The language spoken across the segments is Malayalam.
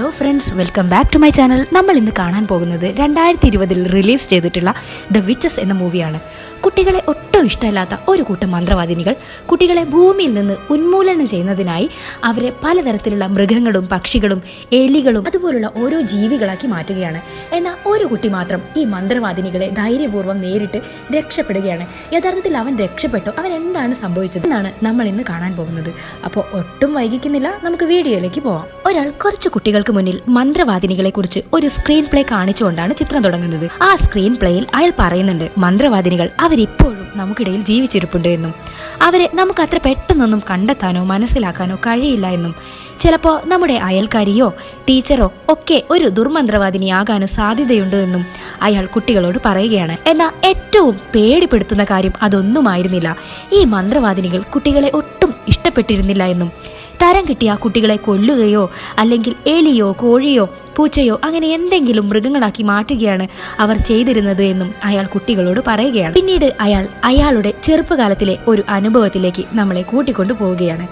Hello friends welcome back to my channel നമ്മൾ ഇന്ന് കാണാൻ പോകുന്നത് രണ്ടായിരത്തി ഇരുപതിൽ റിലീസ് ചെയ്തിട്ടുള്ള ദ വിച്ചസ് എന്ന മൂവിയാണ് കുട്ടികളെ ഒട്ടും ഇഷ്ടമില്ലാത്ത ഒരു കൂട്ടം മന്ത്രവാദിനികൾ കുട്ടികളെ ഭൂമിയിൽ നിന്ന് ഉന്മൂലനം ചെയ്യുന്നതിനായി അവരെ പലതരത്തിലുള്ള മൃഗങ്ങളും പക്ഷികളും എലികളും അതുപോലുള്ള ഓരോ ജീവികളാക്കി മാറ്റുകയാണ്. എന്നാൽ ഒരു കുട്ടി മാത്രം ഈ മന്ത്രവാദിനികളെ ധൈര്യപൂർവം നേരിട്ട് രക്ഷപ്പെടുകയാണ്. യഥാർത്ഥത്തിൽ അവൻ രക്ഷപ്പെട്ടു. അവൻ എന്താണ് സംഭവിച്ചത് എന്നാണ് നമ്മൾ ഇന്ന് കാണാൻ പോകുന്നത്. അപ്പോൾ ഒട്ടും വൈകിക്കുന്നില്ല. നമുക്ക് വീഡിയോയിലേക്ക് പോവാം. ഒരാൾ കുറച്ച് കുട്ടികൾക്ക് മുന്നിൽ മന്ത്രവാദിനികളെ കുറിച്ച് ഒരു സ്ക്രീൻ പ്ലേ കാണിച്ചുകൊണ്ടാണ് ചിത്രം തുടങ്ങുന്നത്. ആ സ്ക്രീൻ പ്ലേയിൽ അയാൾ പറയുന്നുണ്ട് മന്ത്രവാദിനികൾ അവരിപ്പോഴും നമുക്കിടയിൽ ജീവിച്ചിരിപ്പുണ്ട് എന്നും. അവരെ നമുക്ക് അത്ര പെട്ടെന്നൊന്നും കണ്ടെത്താനോ മനസ്സിലാക്കാനോ കഴിയില്ല എന്നും. ചിലപ്പോൾ നമ്മുടെ അയൽക്കാരിയോ ടീച്ചറോ ഒക്കെ ഒരു ദുർമന്ത്രവാദിനിയാകാനും സാധ്യതയുണ്ട് എന്നും അയാൾ കുട്ടികളോട് പറയുകയാണ്. എന്നാൽ ഏറ്റവും പേടിപ്പെടുത്തുന്ന കാര്യം അതൊന്നുമായിരുന്നില്ല. ഈ മന്ത്രവാദിനികൾ കുട്ടികളെ ഒട്ടും ഇഷ്ടപ്പെട്ടിരുന്നില്ല എന്നും. തരം കിട്ടിയ കുട്ടികളെ കൊല്ലുകയോ അല്ലെങ്കിൽ എലിയോ കോഴിയോ പൂച്ചയോ അങ്ങനെ എന്തെങ്കിലും മൃഗങ്ങളാക്കി മാറ്റുകയാണ് അവർ ചെയ്തിരുന്നത് എന്നും അയാൾ കുട്ടികളോട് പറയുകയാണ്. പിന്നീട് അയാൾ അയാളുടെ ചെറുപ്പകാലത്തിലെ ഒരു അനുഭവത്തിലേക്ക് നമ്മളെ കൂട്ടിക്കൊണ്ടു പോവുകയാണ്.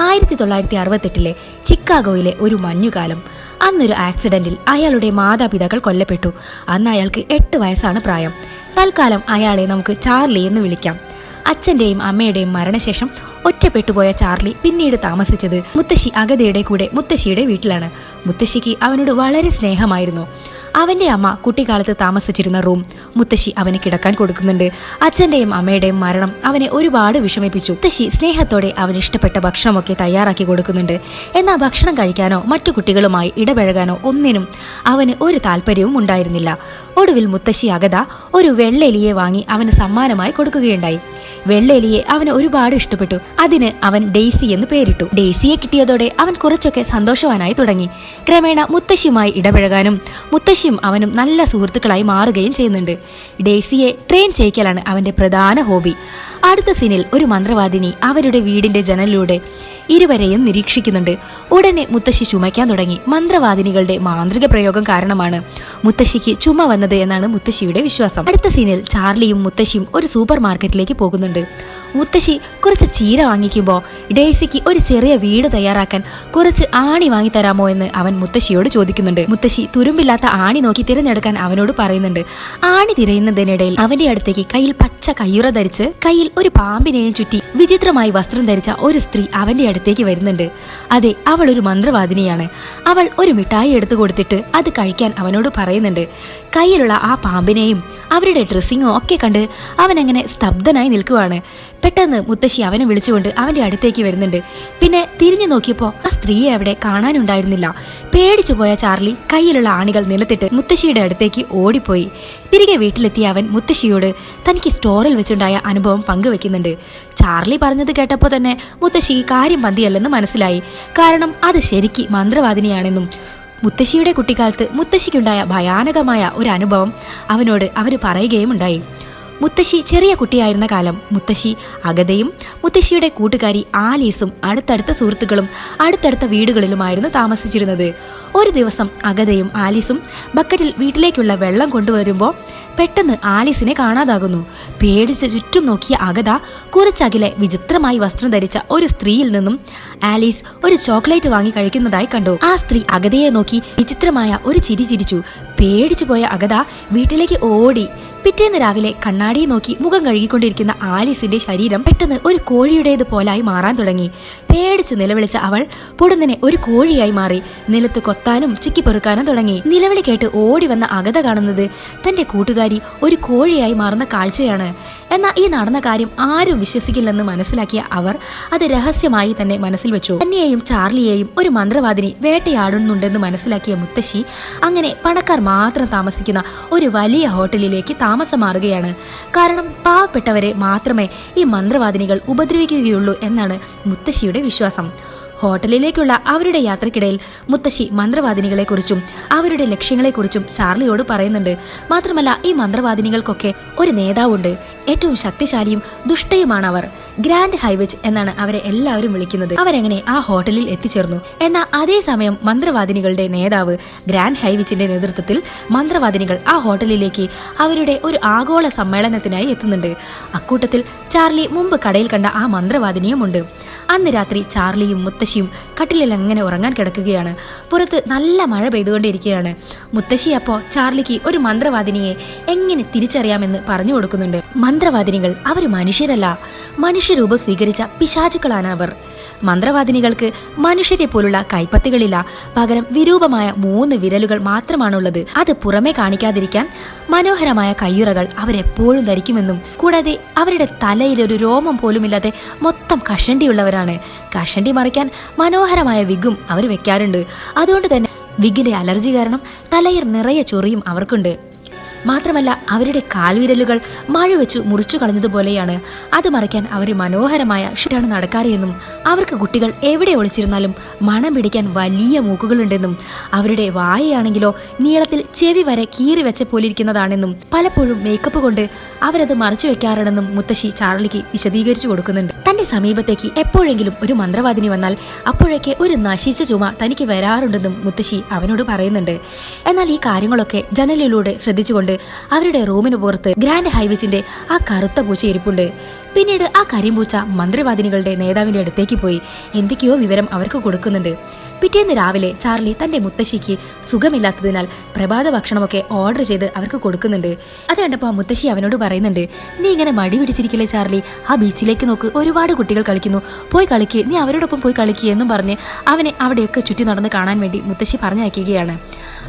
ആയിരത്തി തൊള്ളായിരത്തി അറുപത്തെട്ടിലെ ചിക്കാഗോയിലെ ഒരു മഞ്ഞുകാലം. അന്നൊരു ആക്സിഡന്റിൽ അയാളുടെ മാതാപിതാക്കൾ കൊല്ലപ്പെട്ടു. അന്ന് അയാൾക്ക് എട്ട് വയസ്സാണ് പ്രായം. തൽക്കാലം അയാളെ നമുക്ക് ചാർലി എന്ന് വിളിക്കാം. അച്ഛന്റെയും അമ്മയുടെയും മരണശേഷം ഒറ്റപ്പെട്ടുപോയ ചാർലി പിന്നീട് താമസിച്ചത് മുത്തശ്ശി അഗതയുടെ കൂടെ മുത്തശ്ശിയുടെ വീട്ടിലാണ്. മുത്തശ്ശിക്ക് അവനോട് വളരെ സ്നേഹമായിരുന്നു. അവന്റെ അമ്മ കുട്ടിക്കാലത്ത് താമസിച്ചിരുന്ന റൂം മുത്തശ്ശി അവന് കിടക്കാൻ കൊടുക്കുന്നുണ്ട്. അച്ഛന്റെയും അമ്മയുടെയും മരണം അവനെ ഒരുപാട് വിഷമിപ്പിച്ചു. മുത്തശ്ശി സ്നേഹത്തോടെ അവന് ഇഷ്ടപ്പെട്ട ഭക്ഷണമൊക്കെ തയ്യാറാക്കി കൊടുക്കുന്നുണ്ട്. എന്നാൽ ഭക്ഷണം കഴിക്കാനോ മറ്റു കുട്ടികളുമായി ഇടപഴകാനോ ഒന്നിനും അവന് ഒരു താല്പര്യവും ഉണ്ടായിരുന്നില്ല. ഒടുവിൽ മുത്തശ്ശി അഗത ഒരു വെള്ളെലിയെ വാങ്ങി അവന് സമ്മാനമായി കൊടുക്കുകയുണ്ടായി. വെള്ളെലിയെ അവന് ഒരുപാട് ഇഷ്ടപ്പെട്ടു. അതിന് അവൻ ഡെയ്സി എന്ന് പേരിട്ടു. ഡെയ്സിയെ കിട്ടിയതോടെ അവൻ കുറച്ചൊക്കെ സന്തോഷവാനായി തുടങ്ങി. ക്രമേണ മുത്തശ്ശിയുമായി ഇടപഴകാനും മുത്തശ്ശിയും അവനും നല്ല സുഹൃത്തുക്കളായി മാറുകയും ചെയ്യുന്നുണ്ട്. ഡെയ്സിയെ ട്രെയിൻ ചെയ്യിക്കലാണ് അവന്റെ പ്രധാന ഹോബി. അടുത്ത സീനിൽ ഒരു മന്ത്രവാദിനി അവരുടെ വീടിന്റെ ജനലിലൂടെ ഇരുവരെയും നിരീക്ഷിക്കുന്നുണ്ട്. ഉടനെ മുത്തശ്ശി ചുമയ്ക്കാൻ തുടങ്ങി. മന്ത്രവാദിനികളുടെ മാന്ത്രിക പ്രയോഗം കാരണമാണ് മുത്തശ്ശിക്ക് ചുമ വന്നത് എന്നാണ് മുത്തശ്ശിയുടെ വിശ്വാസം. അടുത്ത സീനിൽ ചാർലിയും മുത്തശ്ശിയും ഒരു സൂപ്പർ മാർക്കറ്റിലേക്ക് പോകുന്നുണ്ട്. മുത്തശ്ശി കുറച്ച് ചീര വാങ്ങിക്കുമ്പോൾ ഡേസിക്ക് ഒരു ചെറിയ വീട് തയ്യാറാക്കാൻ കുറച്ച് ആണി വാങ്ങിത്തരാമോ എന്ന് അവൻ മുത്തശ്ശിയോട് ചോദിക്കുന്നുണ്ട്. മുത്തശ്ശി തുരുമ്പില്ലാത്ത ആണി നോക്കി തിരഞ്ഞെടുക്കാൻ അവനോട് പറയുന്നുണ്ട്. ആണി തിരയുന്നതിനിടയിൽ അവന്റെ അടുത്തേക്ക് കയ്യിൽ പച്ച കയ്യുറ ധരിച്ച് കയ്യിൽ ഒരു പാമ്പിനെയും ചുറ്റി വിചിത്രമായി വസ്ത്രം ധരിച്ച ഒരു സ്ത്രീ അവന്റെ അടുത്തേക്ക് വരുന്നുണ്ട്. അതെ അവൾ ഒരു മന്ത്രവാദിനിയാണ്. അവൾ ഒരു മിഠായി എടുത്തു കൊടുത്തിട്ട് അത് കഴിക്കാൻ അവനോട് പറയുന്നുണ്ട്. കയ്യിലുള്ള ആ പാമ്പിനെയും അവരുടെ ഡ്രസ്സിങ്ങും ഒക്കെ കണ്ട് അവൻ സ്തബ്ധനായി നിൽക്കുവാണ്. പെട്ടെന്ന് മുത്തശ്ശി അവനെ വിളിച്ചുകൊണ്ട് അവന്റെ അടുത്തേക്ക് വരുന്നുണ്ട്. പിന്നെ തിരിഞ്ഞു നോക്കിയപ്പോൾ ആ സ്ത്രീയെ അവിടെ കാണാനുണ്ടായിരുന്നില്ല. പേടിച്ചു പോയ ചാർലി കയ്യിലുള്ള ആണികൾ നിലത്തിട്ട് മുത്തശ്ശിയുടെ അടുത്തേക്ക് ഓടിപ്പോയി. തിരികെ വീട്ടിലെത്തിയ അവൻ മുത്തശ്ശിയോട് തനിക്ക് സ്റ്റോറിൽ വെച്ചുണ്ടായ അനുഭവം പങ്കുവെക്കുന്നുണ്ട്. ചാർലി പറഞ്ഞത് കേട്ടപ്പോൾ തന്നെ മുത്തശ്ശി കാര്യം പന്തിയല്ലെന്ന് മനസ്സിലായി. കാരണം അത് ശരിക്ക് മന്ത്രവാദിനിയാണെന്നും. മുത്തശ്ശിയുടെ കുട്ടിക്കാലത്ത് മുത്തശ്ശിക്കുണ്ടായ ഭയാനകമായ ഒരു അനുഭവം അവനോട് അവർ പറയുകയും ഉണ്ടായി മുത്തശ്ശി ചെറിയ കുട്ടിയായിരുന്ന കാലം മുത്തശ്ശി അഗതയും മുത്തശ്ശിയുടെ കൂട്ടുകാരി ആലീസും അടുത്തടുത്ത സുഹൃത്തുക്കളും അടുത്തടുത്ത വീടുകളിലുമായിരുന്നു താമസിച്ചിരുന്നത്. ഒരു ദിവസം അഗതയും ആലീസും ബക്കറ്റിൽ വീട്ടിലേക്കുള്ള വെള്ളം കൊണ്ടുവരുമ്പോൾ പെട്ടെന്ന് ആലീസിനെ കാണാതാകുന്നു. പേടിച്ച് ചുറ്റും നോക്കിയ അഗത കുറച്ചകിലെ വിചിത്രമായി വസ്ത്രം ധരിച്ച ഒരു സ്ത്രീയിൽ നിന്നും ആലീസ് ഒരു ചോക്ലേറ്റ് വാങ്ങി കഴിക്കുന്നതായി കണ്ടു. ആ സ്ത്രീ അഗതയെ നോക്കി വിചിത്രമായ ഒരു ചിരി ചിരിച്ചു. പേടിച്ചു പോയ അഗത വീട്ടിലേക്ക് ഓടി പിറ്റേന്ന് രാവിലെ കണ്ണാടിയെ നോക്കി മുഖം കഴുകിക്കൊണ്ടിരിക്കുന്ന ആലീസിന്റെ ശരീരം പെട്ടെന്ന് ഒരു കോഴിയുടേത് പോലായി മാറാൻ തുടങ്ങി. പേടിച്ച് നിലവിളിച്ച അവൾ പൊടുന്നനെ ഒരു കോഴിയായി മാറി. നിലത്ത് കൊത്താനും ചിക്കിപ്പെറുക്കാനും തുടങ്ങി. നിലവിളി കേട്ട് ഓടി വന്ന അഗത കാണുന്നത് തന്റെ കൂട്ടുകാരി ഒരു കോഴിയായി മാറുന്ന കാഴ്ചയാണ്. എന്നാൽ ഈ നടന്ന കാര്യം ആരും വിശ്വസിക്കില്ലെന്ന് മനസ്സിലാക്കിയ അവർ അത് രഹസ്യമായി തന്നെ മനസ്സിൽ വെച്ചു. തന്നെയും ചാർലിയെയും ഒരു മന്ത്രവാദിനി വേട്ടയാടുന്നുണ്ടെന്ന് മനസ്സിലാക്കിയ മുത്തശ്ശി അങ്ങനെ പണക്കാർ മാത്രം താമസിക്കുന്ന ഒരു വലിയ ഹോട്ടലിലേക്ക് താമസം മാറുകയാണ് കാരണം പാവപ്പെട്ടവരെ മാത്രമേ ഈ മന്ത്രവാദിനികൾ ഉപദ്രവിക്കുകയുള്ളൂ എന്നാണ് മുത്തശ്ശിയുടെ വിശ്വാസം ഹോട്ടലിലേക്കുള്ള അവരുടെ യാത്രക്കിടയിൽ മുത്തശ്ശി മന്ത്രവാദിനികളെക്കുറിച്ചും അവരുടെ ലക്ഷ്യങ്ങളെക്കുറിച്ചും ചാർലിയോട് പറയുന്നുണ്ട്. മാത്രമല്ല ഈ മന്ത്രവാദിനികൾക്കൊക്കെ ഒരു നേതാവുണ്ട്. ഏറ്റവും ശക്തിശാലിയും ദുഷ്ടയുമാണ് അവർ ഗ്രാൻഡ് ഹൈവേജ് എന്നാണ് അവരെ എല്ലാവരും വിളിക്കുന്നത്. അവരെങ്ങനെ ആ ഹോട്ടലിൽ എത്തിച്ചേർന്നു. എന്നാൽ അതേസമയം മന്ത്രവാദിനികളുടെ നേതാവ് ഗ്രാൻഡ് ഹൈവിച്ചിന്റെ നേതൃത്വത്തിൽ മന്ത്രവാദിനികൾ ആ ഹോട്ടലിലേക്ക് അവരുടെ ഒരു ആഗോള സമ്മേളനത്തിനായി എത്തുന്നുണ്ട്. അക്കൂട്ടത്തിൽ ചാർലി മുമ്പ് കടയിൽ കണ്ട ആ മന്ത്രവാദിനിയുമുണ്ട്. അന്ന് രാത്രി ചാർലിയും മുത്തശ്ശി മുത്തശ്ശിയും കട്ടിലിൽ അങ്ങനെ ഉറങ്ങാൻ കിടക്കുകയാണ്. പുറത്ത് നല്ല മഴ പെയ്തുകൊണ്ടിരിക്കുകയാണ്. മുത്തശ്ശി അപ്പോൾ ചാർലിക്ക് ഒരു മന്ത്രവാദിനിയെ എങ്ങനെ തിരിച്ചറിയാമെന്ന് പറഞ്ഞു കൊടുക്കുന്നുണ്ട്. മന്ത്രവാദിനികൾ അവർ മനുഷ്യരല്ല. മനുഷ്യരൂപം സ്വീകരിച്ച പിശാചുക്കളാണ് അവർ. മന്ത്രവാദിനികൾക്ക് മനുഷ്യരെ പോലുള്ള കൈപ്പത്തികളില്ല. പകരം വിരൂപമായ മൂന്ന് വിരലുകൾ മാത്രമാണുള്ളത്. അത് പുറമെ കാണിക്കാതിരിക്കാൻ മനോഹരമായ കയ്യുറകൾ അവരെപ്പോഴും ധരിക്കുമെന്നും കൂടാതെ അവരുടെ തലയിൽ ഒരു രോമം പോലുമില്ലാതെ മൊത്തം കഷണ്ടിയുള്ളവരാണ്. കഷണ്ടി മറിക്കാൻ മനോഹരമായ വിഗും അവർ വെക്കാറുണ്ട്. അതുകൊണ്ട് തന്നെ വിഗിന്റെ അലർജി കാരണം തലയിൽ നിറയെ ചൊറിയും അവർക്കുണ്ട്. മാത്രമല്ല അവരുടെ കാൽവിരലുകൾ മഴ വെച്ചു മുറിച്ചു കളഞ്ഞതുപോലെയാണ് അത് മറയ്ക്കാൻ അവർ മനോഹരമായ ഷിറ്റാണ് നടക്കാറിയെന്നും അവർക്ക് കുട്ടികൾ എവിടെ ഒളിച്ചിരുന്നാലും മണം പിടിക്കാൻ വലിയ മൂക്കുകളുണ്ടെന്നും അവരുടെ വായയാണെങ്കിലോ നീളത്തിൽ ചെവി വരെ കീറി വെച്ച പോലിരിക്കുന്നതാണെന്നും പലപ്പോഴും മേക്കപ്പ് കൊണ്ട് അവരത് മറച്ചു വെക്കാറുണ്ടെന്നും മുത്തശ്ശി ചാർലിക്ക് വിശദീകരിച്ചു കൊടുക്കുന്നുണ്ട്. തന്റെ സമീപത്തേക്ക് എപ്പോഴെങ്കിലും ഒരു മന്ത്രവാദിനി വന്നാൽ അപ്പോഴേക്ക് ഒരു നശിച്ച ചുമ തനിക്ക് വരാറുണ്ടെന്നും മുത്തശ്ശി അവനോട് പറയുന്നുണ്ട്. എന്നാൽ ഈ കാര്യങ്ങളൊക്കെ ജനലിലൂടെ ശ്രദ്ധിച്ചുകൊണ്ട് അവരുടെ റൂമിന് പുറത്ത് ഗ്രാൻഡ് ഹൈവേസിന്റെ ആ കറുത്ത പൂച്ച ഇരിപ്പുണ്ട് പിന്നീട് ആ കരിമ്പൂച്ച മന്ത്രിവാദിനികളുടെ നേതാവിന്റെ അടുത്തേക്ക് പോയി എന്തൊക്കെയോ വിവരം അവർക്ക് കൊടുക്കുന്നുണ്ട്. പിറ്റേന്ന് രാവിലെ ചാർലി തന്റെ മുത്തശ്ശിക്ക് സുഖമില്ലാത്തതിനാൽ പ്രഭാത ഭക്ഷണമൊക്കെ ഓർഡർ ചെയ്ത് അവർക്ക് കൊടുക്കുന്നുണ്ട്. അത് കണ്ടപ്പോൾ ആ മുത്തശ്ശി അവനോട് പറയുന്നുണ്ട് നീ ഇങ്ങനെ മടി പിടിച്ചിരിക്കില്ലേ ചാർലി? ആ ബീച്ചിലേക്ക് നോക്ക് ഒരുപാട് കുട്ടികൾ കളിക്കുന്നു. പോയി കളിക്ക് നീ അവരോടൊപ്പം പോയി കളിക്കുക എന്നും പറഞ്ഞ് അവനെ അവിടെയൊക്കെ ചുറ്റി നടന്ന് കാണാൻ വേണ്ടി മുത്തശ്ശി പറഞ്ഞയക്കുകയാണ്.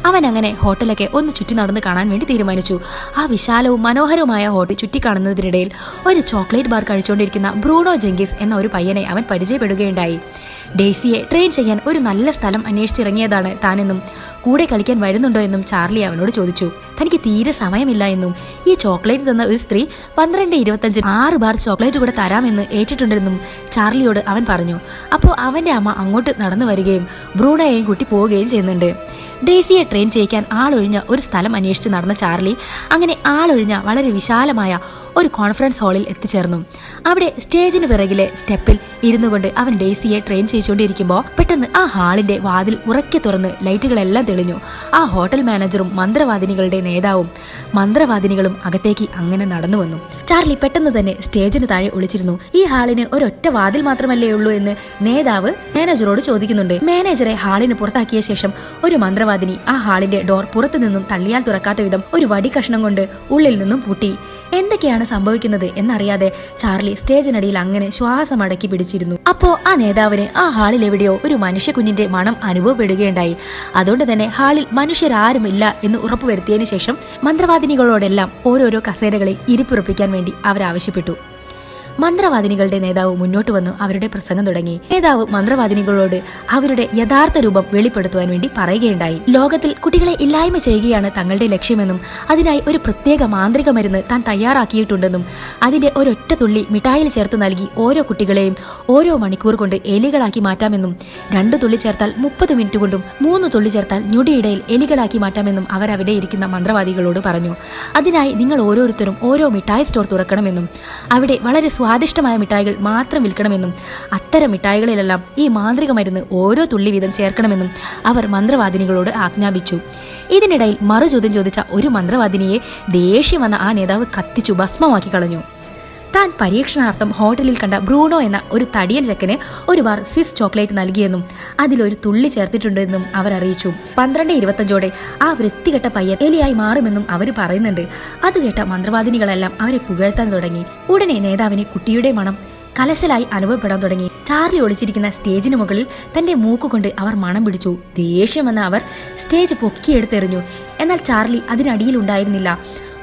അവൻ അങ്ങനെ ഹോട്ടലൊക്കെ ഒന്ന് ചുറ്റി നടന്ന് കാണാൻ വേണ്ടി തീരുമാനിച്ചു. ആ വിശാലവും മനോഹരവുമായ ഹോട്ടൽ ചുറ്റി കാണുന്നതിനിടയിൽ ഒരു ചോക്ലേറ്റ് ബാർ കഴിച്ചുകൊണ്ടിരിക്കുന്ന ബ്രൂണോ ജെങ്കിസ് എന്ന ഒരു പയ്യനെ അവൻ പരിചയപ്പെടുകയുണ്ടായി. ഡേസിയെ ട്രെയിൻ ചെയ്യാൻ ഒരു നല്ല സ്ഥലം അന്വേഷിച്ചിറങ്ങിയതാണ് താനെന്നും കൂടെ കളിക്കാൻ വരുന്നുണ്ടോ എന്നും ചാർലി അവനോട് ചോദിച്ചു. തനിക്ക് തീരെ സമയമില്ല എന്നും ഈ ചോക്ലേറ്റ് തന്ന ഒരു സ്ത്രീ പന്ത്രണ്ട് ഇരുപത്തഞ്ച് ആറ് ബാർ ചോക്ലേറ്റ് കൂടെ തരാമെന്ന് ഏറ്റിട്ടുണ്ടെന്നും ചാർലിയോട് അവൻ പറഞ്ഞു. അപ്പോൾ അവന്റെ അമ്മ അങ്ങോട്ട് നടന്നു വരികയും ബ്രൂണയെയും കൂട്ടി പോവുകയും ചെയ്യുന്നുണ്ട്. ഡേസിയെ ട്രെയിൻ ചെയ്യിക്കാൻ ആളൊഴിഞ്ഞ ഒരു സ്ഥലം അന്വേഷിച്ച് നടന്ന ചാർലി അങ്ങനെ ആളൊഴിഞ്ഞ വളരെ വിശാലമായ ഒരു കോൺഫറൻസ് ഹാളിൽ എത്തിച്ചേർന്നു. അവിടെ സ്റ്റേജിന് പിറകിലെ സ്റ്റെപ്പിൽ ഇരുന്നു കൊണ്ട് അവൻ ഡേസിയെ ട്രെയിൻ ചെയ്തുകൊണ്ടിരിക്കുമ്പോൾ പെട്ടെന്ന് ആ ഹാളിന്റെ വാതിൽ ഉറക്കെ തുറന്ന് ലൈറ്റുകളെല്ലാം തെളിഞ്ഞു. ആ ഹോട്ടൽ മാനേജറും മന്ത്രവാദിനികളുടെ നേതാവും മന്ത്രവാദിനികളും അകത്തേക്ക് അങ്ങനെ നടന്നു വന്നു. ചാർലി പെട്ടെന്ന് തന്നെ സ്റ്റേജിന് താഴെ ഒളിച്ചിരുന്നു. ഈ ഹാളിന് ഒരൊറ്റ വാതിൽ മാത്രമല്ലേ ഉള്ളൂ എന്ന് നേതാവ് മാനേജറോട് ചോദിക്കുന്നുണ്ട്. മാനേജറെ ഹാളിന് പുറത്താക്കിയ ശേഷം ഒരു മന്ത്രവാദിനി ആ ഹാളിന്റെ ഡോർ പുറത്തു നിന്നും തള്ളിയാൽ തുറക്കാത്ത വിധം ഒരു വടി കഷ്ണം കൊണ്ട് ഉള്ളിൽ നിന്നും പൂട്ടി. എന്തൊക്കെയാണ് സംഭവിക്കുന്നത് എന്നറിയാതെ ചാർലി സ്റ്റേജിനടിയിൽ അങ്ങനെ ശ്വാസം അടക്കി പിടിച്ചിരുന്നു. അപ്പോ ആ നേതാവിന് ആ ഹാളിൽ എവിടെയോ ഒരു മനുഷ്യ കുഞ്ഞിന്റെ മണം അനുഭവപ്പെടുകയുണ്ടായി. അതുകൊണ്ട് തന്നെ ഹാളിൽ മനുഷ്യരാരുമില്ല എന്ന് ഉറപ്പുവരുത്തിയതിനു ശേഷം മന്ത്രവാദിനികളോടെല്ലാം ഓരോരോ കസേരകളിൽ ഇരിപ്പുറപ്പിക്കാൻ വേണ്ടി അവരാവശ്യപ്പെട്ടു. മന്ത്രവാദിനികളുടെ നേതാവ് മുന്നോട്ട് വന്നു അവരുടെ പ്രസംഗം തുടങ്ങി. നേതാവ് മന്ത്രവാദിനികളോട് അവരുടെ യഥാർത്ഥ രൂപം വെളിപ്പെടുത്തുവാൻ വേണ്ടി പറയുകയുണ്ടായി. ലോകത്തിൽ കുട്ടികളെ ഇല്ലായ്മ ചെയ്യുകയാണ് തങ്ങളുടെ ലക്ഷ്യമെന്നും അതിനായി ഒരു പ്രത്യേക മാന്ത്രിക മരുന്ന് താൻ തയ്യാറാക്കിയിട്ടുണ്ടെന്നും അതിന്റെ ഒരൊറ്റ തുള്ളി മിഠായിൽ ചേർത്ത് നൽകി ഓരോ കുട്ടികളെയും ഓരോ മണിക്കൂർ കൊണ്ട് എലികളാക്കി മാറ്റാമെന്നും രണ്ട് തുള്ളി ചേർത്താൽ മുപ്പത് മിനിറ്റ് കൊണ്ടും മൂന്ന് തുള്ളി ചേർത്താൽ ഞൊടിയിടയിൽ എലികളാക്കി മാറ്റാമെന്നും അവർ അവിടെ ഇരിക്കുന്ന മന്ത്രവാദികളോട് പറഞ്ഞു. അതിനായി നിങ്ങൾ ഓരോരുത്തരും ഓരോ മിഠായി സ്റ്റോർ തുറക്കണമെന്നും അവിടെ വളരെ സ്വാദിഷ്ടമായ മിഠായികൾ മാത്രം വിൽക്കണമെന്നും അത്തരം മിഠായികളിലെല്ലാം ഈ മാന്ത്രിക മരുന്ന് ഓരോ തുള്ളി വീതം ചേർക്കണമെന്നും അവർ മന്ത്രവാദിനികളോട് ആജ്ഞാപിച്ചു. ഇതിനിടയിൽ മറുചോദ്യം ചോദിച്ച ഒരു മന്ത്രവാദിനിയെ ദേഷ്യം വന്ന ആ നേതാവ് കത്തിച്ചു ഭസ്മമാക്കി കളഞ്ഞു. താൻ പരീക്ഷണാർത്ഥം ഹോട്ടലിൽ കണ്ട ബ്രൂണോ എന്ന ഒരു തടിയൻ ചെക്കന് ഒരു ബാർ സ്വിസ് ചോക്ലേറ്റ് നൽകിയെന്നും അതിലൊരു തുള്ളി ചേർത്തിട്ടുണ്ടെന്നും അവർ അറിയിച്ചു. പന്ത്രണ്ട് ഇരുപത്തഞ്ചോടെ ആ വൃത്തികെട്ട പയ്യൻ എലിയായി മാറുമെന്നും അവർ പറയുന്നുണ്ട്. അത് കേട്ട മന്ത്രവാദിനികളെല്ലാം അവരെ പുകഴ്ത്താൻ തുടങ്ങി. ഉടനെ നേതാവിന് കുട്ടിയുടെ മണം കലശലായി അനുഭവപ്പെടാൻ തുടങ്ങി. ചാർലി ഒളിച്ചിരിക്കുന്ന സ്റ്റേജിന് മുകളിൽ തന്റെ മൂക്കുകൊണ്ട് അവർ മണം പിടിച്ചു. ദേഷ്യം അവർ സ്റ്റേജ് പൊക്കിയെടുത്തെറിഞ്ഞു. എന്നാൽ ചാർലി അതിനടിയിൽ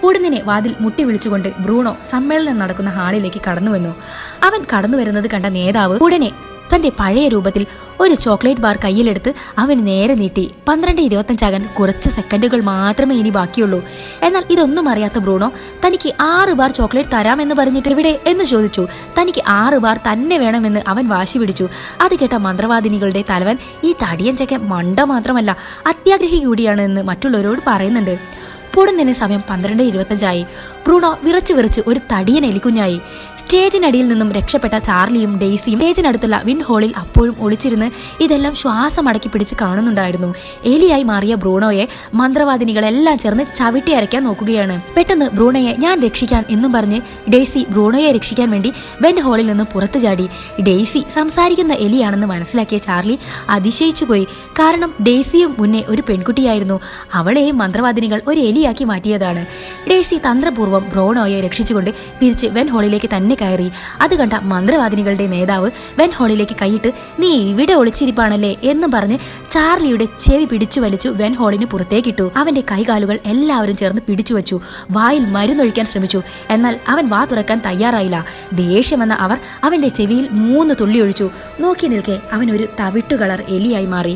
ഉടനെ വാതിൽ മുട്ടി വിളിച്ചുകൊണ്ട് ബ്രൂണോ സമ്മേളനം നടക്കുന്ന ഹാളിലേക്ക് കടന്നുവന്നു അവൻ കടന്നു വരുന്നത് കണ്ട നേതാവ് ഉടനെ തന്റെ പഴയ രൂപത്തിൽ ഒരു ചോക്ലേറ്റ് ബാർ കയ്യിലെടുത്ത് അവൻ നേരെ നീട്ടി. പന്ത്രണ്ട് ഇരുപത്തഞ്ചാകാൻ കുറച്ച് സെക്കൻഡുകൾ മാത്രമേ ഇനി ബാക്കിയുള്ളൂ. എന്നാൽ ഇതൊന്നും അറിയാത്ത ബ്രൂണോ തനിക്ക് ആറ് ബാർ ചോക്ലേറ്റ് തരാമെന്ന് പറഞ്ഞിട്ട് എവിടെ എന്ന് ചോദിച്ചു. തനിക്ക് ആറ് ബാർ തന്നെ വേണമെന്ന് അവൻ വാശി പിടിച്ചു. അത് കേട്ട മന്ത്രവാദിനികളുടെ തലവൻ ഈ തടിയൻ മണ്ട മാത്രമല്ല അത്യാഗ്രഹി കൂടിയാണ് എന്ന് മറ്റുള്ളവരോട് പറയുന്നുണ്ട്. പൊടുന്നതിന് സമയം പന്ത്രണ്ട് ഇരുപത്തഞ്ചായി. ബ്രൂണോ വിറച്ചു വിറച്ച് ഒരു തടിയൻ എലിക്കുഞ്ഞായി. സ്റ്റേജിനടിയിൽ നിന്നും രക്ഷപ്പെട്ട ചാർലിയും ഡെയ്സിയും സ്റ്റേജിനടുത്തുള്ള വിൻ ഹോളിൽ അപ്പോഴും ഒളിച്ചിരുന്ന് ഇതെല്ലാം ശ്വാസം അടക്കി പിടിച്ച് കാണുന്നുണ്ടായിരുന്നു. എലിയായി മാറിയ ബ്രൂണോയെ മന്ത്രവാദിനികളെല്ലാം ചേർന്ന് ചവിട്ടി അരയ്ക്കാൻ നോക്കുകയാണ്. പെട്ടെന്ന് ബ്രൂണോയെ ഞാൻ രക്ഷിക്കാൻ എന്നും പറഞ്ഞ് ഡെയ്സി ബ്രൂണോയെ രക്ഷിക്കാൻ വേണ്ടി വെൻ ഹോളിൽ നിന്ന് പുറത്തു ചാടി. ഡെയ്സി സംസാരിക്കുന്ന എലിയാണെന്ന് മനസ്സിലാക്കിയ ചാർലി അതിശയിച്ചുപോയി. കാരണം ഡെയ്സിയും മുന്നേ ഒരു പെൺകുട്ടിയായിരുന്നു. അവളെയും മന്ത്രവാദിനികൾ ഒരു എലിയാക്കി മാറ്റിയതാണ്. ഡേസി തന്ത്രപൂർവം ബ്രോണോയെ രക്ഷിച്ചുകൊണ്ട് തിരിച്ച് വെൻ ഹോളിലേക്ക് തന്നെ കയറി. അത് കണ്ട മന്ത്രവാദിനികളുടെ നേതാവ് വെൻ ഹോളിലേക്ക് കൈയിട്ട് നീ ഇവിടെ ഒളിച്ചിരിപ്പാണല്ലേ? എന്ന് പറഞ്ഞ് ചാർലിയുടെ ചെവി പിടിച്ചു വലിച്ചു വെൻ ഹോളിന് പുറത്തേക്കിട്ടു. അവന്റെ കൈകാലുകൾ എല്ലാവരും ചേർന്ന് പിടിച്ചു വെച്ചു. വായിൽ മരുന്നൊഴിക്കാൻ ശ്രമിച്ചു. എന്നാൽ അവൻ വാ തുറക്കാൻ തയ്യാറായില്ല. ദേഷ്യമെന്ന അവർ അവന്റെ ചെവിയിൽ മൂന്ന് തുള്ളി ഒഴിച്ചു. നോക്കി നിൽക്കെ അവൻ ഒരു തവിട്ടു കളർ എലിയായി മാറി.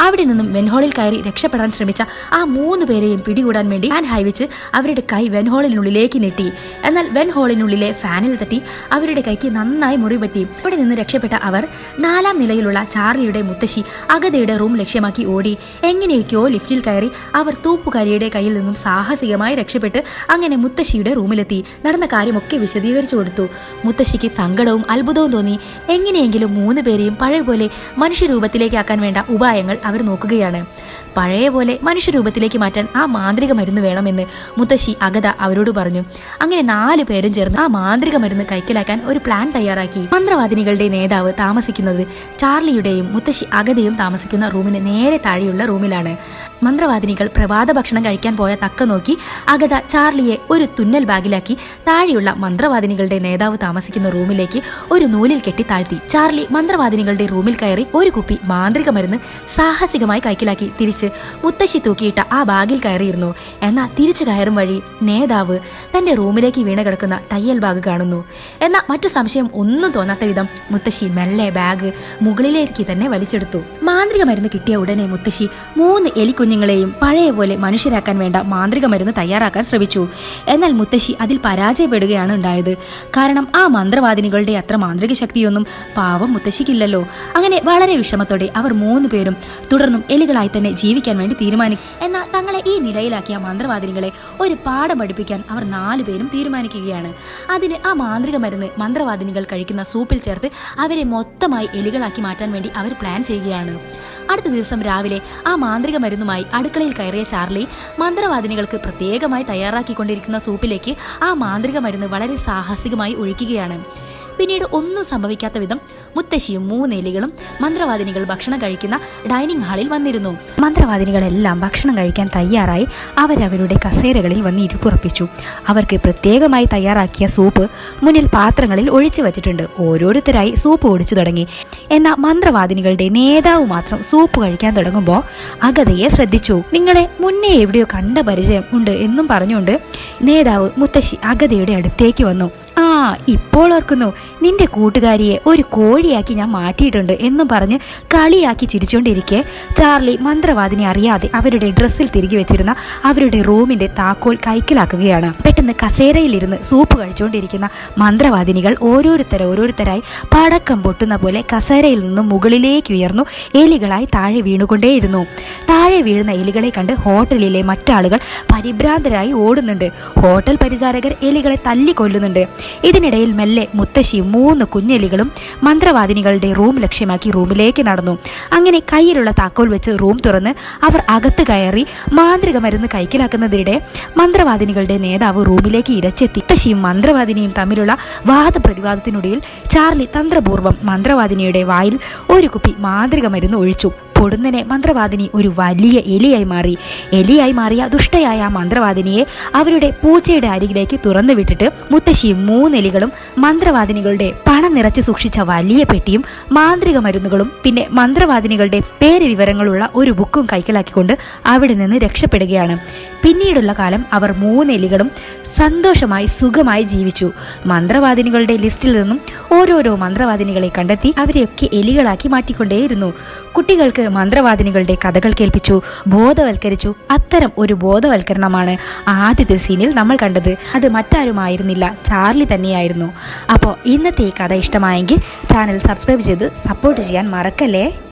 അവിടെ നിന്നും വെൻഹോളിൽ കയറി രക്ഷപ്പെടാൻ ശ്രമിച്ച ആ മൂന്ന് പേരെയും പിടികൂടാൻ വേണ്ടി ഫാൻ ഹൈവച്ച് അവരുടെ കൈ വെൻഹോളിനുള്ളിലേക്ക് നീട്ടി. എന്നാൽ വെൻഹോളിനുള്ളിലെ ഫാനിൽ തട്ടി അവരുടെ കൈക്ക് നന്നായി മുറിപറ്റി അവിടെ നിന്ന് രക്ഷപ്പെട്ട അവർ നാലാം നിലയിലുള്ള ചാർലിയുടെ മുത്തശ്ശി അഗതയുടെ റൂം ലക്ഷ്യമാക്കി ഓടി. എങ്ങനെയൊക്കെയോ ലിഫ്റ്റിൽ കയറി അവർ തൂപ്പുകാരിയുടെ കയ്യിൽ നിന്നും സാഹസികമായി രക്ഷപ്പെട്ട് അങ്ങനെ മുത്തശ്ശിയുടെ റൂമിലെത്തി. നടന്ന കാര്യമൊക്കെ വിശദീകരിച്ചു കൊടുത്തു. മുത്തശ്ശിക്ക് സങ്കടവും അത്ഭുതവും തോന്നി. എങ്ങനെയെങ്കിലും മൂന്ന് പേരെയും പഴയ പോലെ മനുഷ്യരൂപത്തിലേക്കാക്കാൻ വേണ്ട ഉപായങ്ങൾ അവർ നോക്കുകയാണ്. പഴയ പോലെ മനുഷ്യരൂപത്തിലേക്ക് മാറ്റാൻ ആ മാന്ത്രിക മരുന്ന് വേണമെന്ന് മുത്തശ്ശി അഗത അവരോട് പറഞ്ഞു. അങ്ങനെ നാല് പേരും ചേർന്ന് ആ മാന്ത്രിക മരുന്ന് കൈക്കലാക്കാൻ ഒരു പ്ലാൻ തയ്യാറാക്കി. മന്ത്രവാദിനികളുടെ നേതാവ് താമസിക്കുന്നത് ചാർലിയുടെയും മുത്തശ്ശി അഗതയും താമസിക്കുന്ന റൂമിന് നേരെ താഴെയുള്ള റൂമിലാണ്. മന്ത്രവാദിനികൾ പ്രഭാത ഭക്ഷണം കഴിക്കാൻ പോയ തക്ക നോക്കി അഗത ചാർലിയെ ഒരു തുന്നൽ ബാഗിലാക്കി താഴെയുള്ള മന്ത്രവാദിനികളുടെ നേതാവ് താമസിക്കുന്ന റൂമിലേക്ക് ഒരു നൂലിൽ കെട്ടി താഴ്ത്തി. ചാർലി മന്ത്രവാദിനികളുടെ റൂമിൽ കയറി ഒരു കുപ്പി മാന്ത്രിക മരുന്ന് സാഹസികമായി കൈക്കലാക്കി തിരിച്ച് മുത്തശ്ശി തൂക്കിയിട്ട ആ ബാഗിൽ കയറിയിരുന്നു. എന്നാൽ തിരിച്ചു കയറും വഴി നേതാവ് തന്റെ റൂമിലേക്ക് വീണ് കിടക്കുന്ന തയ്യൽ ബാഗ് കാണുന്നു. എന്നാൽ മറ്റു സംശയം ഒന്നും തോന്നാത്ത വിധം മുത്തശ്ശി മെല്ലെ ബാഗ് മുകളിലേക്ക് തന്നെ വലിച്ചെടുത്തു. മാന്ത്രിക മരുന്ന് കിട്ടിയ ഉടനെ മുത്തശ്ശി മൂന്ന് എലിക്കുഞ്ഞുങ്ങളെയും പഴയ പോലെ മനുഷ്യരാക്കാൻ വേണ്ട മാന്ത്രിക മരുന്ന് തയ്യാറാക്കാൻ ശ്രമിച്ചു. എന്നാൽ മുത്തശ്ശി അതിൽ പരാജയപ്പെടുകയാണ് ഉണ്ടായത്. കാരണം ആ മന്ത്രവാദിനികളുടെ അത്ര മാന്ത്രിക ശക്തിയൊന്നും പാവം മുത്തശ്ശിക്കില്ലല്ലോ. അങ്ങനെ വളരെ വിഷമത്തോടെ അവർ മൂന്ന് പേരും തുടർന്നും എലികളായി തന്നെ ജീവിക്കാൻ വേണ്ടി തീരുമാനിക്കും എന്നാൽ തങ്ങളെ ഈ നിലയിലാക്കിയ മന്ത്രവാദിനികളെ ഒരു പാഠം പഠിപ്പിക്കാൻ അവർ നാലു പേരും തീരുമാനിക്കുകയാണ്. അതിന് ആ മാന്ത്രിക മരുന്ന് മന്ത്രവാദിനികൾ കഴിക്കുന്ന സൂപ്പിൽ ചേർത്ത് അവരെ മൊത്തമായി എലികളാക്കി മാറ്റാൻ വേണ്ടി അവർ പ്ലാൻ ചെയ്യുകയാണ്. അടുത്ത ദിവസം രാവിലെ ആ മാന്ത്രിക മരുന്നുമായി അടുക്കളയിൽ കയറിയ ചാർലി മന്ത്രവാദിനികൾക്ക് പ്രത്യേകമായി തയ്യാറാക്കിക്കൊണ്ടിരിക്കുന്ന സൂപ്പിലേക്ക് ആ മാന്ത്രിക മരുന്ന് വളരെ സാഹസികമായി ഒഴിക്കുകയാണ്. പിന്നീട് ഒന്നും സംഭവിക്കാത്ത വിധം മുത്തശ്ശിയും മൂന്നെലികളും മന്ത്രവാദിനികൾ ഭക്ഷണം കഴിക്കുന്ന ഡൈനിങ് ഹാളിൽ വന്നിരുന്നു. മന്ത്രവാദിനികളെല്ലാം ഭക്ഷണം കഴിക്കാൻ തയ്യാറായി അവരവരുടെ കസേരകളിൽ വന്ന് ഇരിപ്പുറപ്പിച്ചു. അവർക്ക് പ്രത്യേകമായി തയ്യാറാക്കിയ സൂപ്പ് മുന്നിൽ പാത്രങ്ങളിൽ ഒഴിച്ചു വച്ചിട്ടുണ്ട്. ഓരോരുത്തരായി സൂപ്പ് ഓടിച്ചു തുടങ്ങി. എന്നാൽ മന്ത്രവാദിനികളുടെ നേതാവ് മാത്രം സൂപ്പ് കഴിക്കാൻ തുടങ്ങുമ്പോൾ അഗതയെ ശ്രദ്ധിച്ചു. നിങ്ങളെ മുന്നേ എവിടെയോ കണ്ട പരിചയം ഉണ്ട് എന്നും പറഞ്ഞുകൊണ്ട് നേതാവ് മുത്തശ്ശി അഗതയുടെ അടുത്തേക്ക് വന്നു. ആ ഇപ്പോൾ ഓർക്കുന്നു. നിന്റെ കൂട്ടുകാരിയെ ഒരു കോഴിയാക്കി ഞാൻ മാറ്റിയിട്ടുണ്ട് എന്നും പറഞ്ഞ് കളിയാക്കി ചിരിച്ചുകൊണ്ടിരിക്കെ ചാർലി മന്ത്രവാദിനെ അറിയാതെ അവരുടെ ഡ്രസ്സിൽ തിരികെ വെച്ചിരുന്ന അവരുടെ റൂമിന്റെ താക്കോൽ കൈക്കലാക്കുകയാണ്. പെട്ടെന്ന് കസേരയിലിരുന്ന് സൂപ്പ് കഴിച്ചുകൊണ്ടിരിക്കുന്ന മന്ത്രവാദിനികൾ ഓരോരുത്തർ ഓരോരുത്തരായി പടക്കം പൊട്ടുന്ന പോലെ കസേരയിൽ നിന്നും മുകളിലേക്ക് ഉയർന്നു എലികളായി താഴെ വീണുകൊണ്ടേയിരുന്നു. താഴെ വീഴുന്ന എലികളെ കണ്ട് ഹോട്ടലിലെ മറ്റാളുകൾ പരിഭ്രാന്തരായി ഓടുന്നുണ്ട്. ഹോട്ടൽ പരിചാരകർ എലികളെ തല്ലിക്കൊല്ലുന്നുണ്ട്. ഇതിനിടയിൽ മെല്ലെ മുത്തശ്ശിയും മൂന്ന് കുഞ്ഞെലികളും മന്ത്രവാദിനികളുടെ റൂം ലക്ഷ്യമാക്കി റൂമിലേക്ക് നടന്നു. അങ്ങനെ കയ്യിലുള്ള താക്കോൽ വെച്ച് റൂം തുറന്ന് അവർ അകത്ത് കയറി മാന്ത്രിക മരുന്ന് കൈക്കലാക്കുന്നതിനിടെ മന്ത്രവാദിനികളുടെ നേതാവ് റൂമിലേക്ക് ഇരച്ചെത്തി. മുത്തശ്ശിയും മന്ത്രവാദിനിയും തമ്മിലുള്ള വാദപ്രതിവാദത്തിനൊടുവിൽ ചാർലി തന്ത്രപൂർവം മന്ത്രവാദിനിയുടെ വായിൽ ഒരു കുപ്പി മാന്ത്രിക മരുന്ന് ഒഴിച്ചു. പൊടുന്നനെ മന്ത്രവാദിനി ഒരു വലിയ എലിയായി മാറി. എലിയായി മാറിയ ദുഷ്ടയായ ആ മന്ത്രവാദിനിയെ അവരുടെ പൂച്ചയുടെ അരികിലേക്ക് തുറന്നു വിട്ടിട്ട് മുത്തശ്ശിയും മൂന്നെലികളും മന്ത്രവാദിനികളുടെ പണം നിറച്ച് സൂക്ഷിച്ച വലിയ പെട്ടിയും മാന്ത്രിക മരുന്നുകളും പിന്നെ മന്ത്രവാദിനികളുടെ പേര് വിവരങ്ങളുള്ള ഒരു ബുക്കും കൈക്കലാക്കിക്കൊണ്ട് അവിടെ നിന്ന് രക്ഷപ്പെടുകയാണ്. പിന്നീടുള്ള കാലം അവർ മൂന്നെലികളും സന്തോഷമായി സുഖമായി ജീവിച്ചു. മന്ത്രവാദിനികളുടെ ലിസ്റ്റിൽ നിന്നും ഓരോരോ മന്ത്രവാദിനികളെ കണ്ടെത്തി അവരെയൊക്കെ എലികളാക്കി മാറ്റിക്കൊണ്ടേയിരുന്നു. കുട്ടികൾക്ക് മന്ത്രവാദിനികളുടെ കഥകൾ കേൾപ്പിച്ചു ബോധവൽക്കരിച്ചു. അത്തരം ഒരു ബോധവൽക്കരണമാണ് ആദ്യത്തെ സീനിൽ നമ്മൾ കണ്ടത്. അത് മറ്റാരുമായിരുന്നില്ല ചാർലി തന്നെയായിരുന്നു. അപ്പോൾ ഇന്നത്തെ ഈ കഥ ഇഷ്ടമായെങ്കിൽ ചാനൽ സബ്സ്ക്രൈബ് ചെയ്ത് സപ്പോർട്ട് ചെയ്യാൻ മറക്കല്ലേ?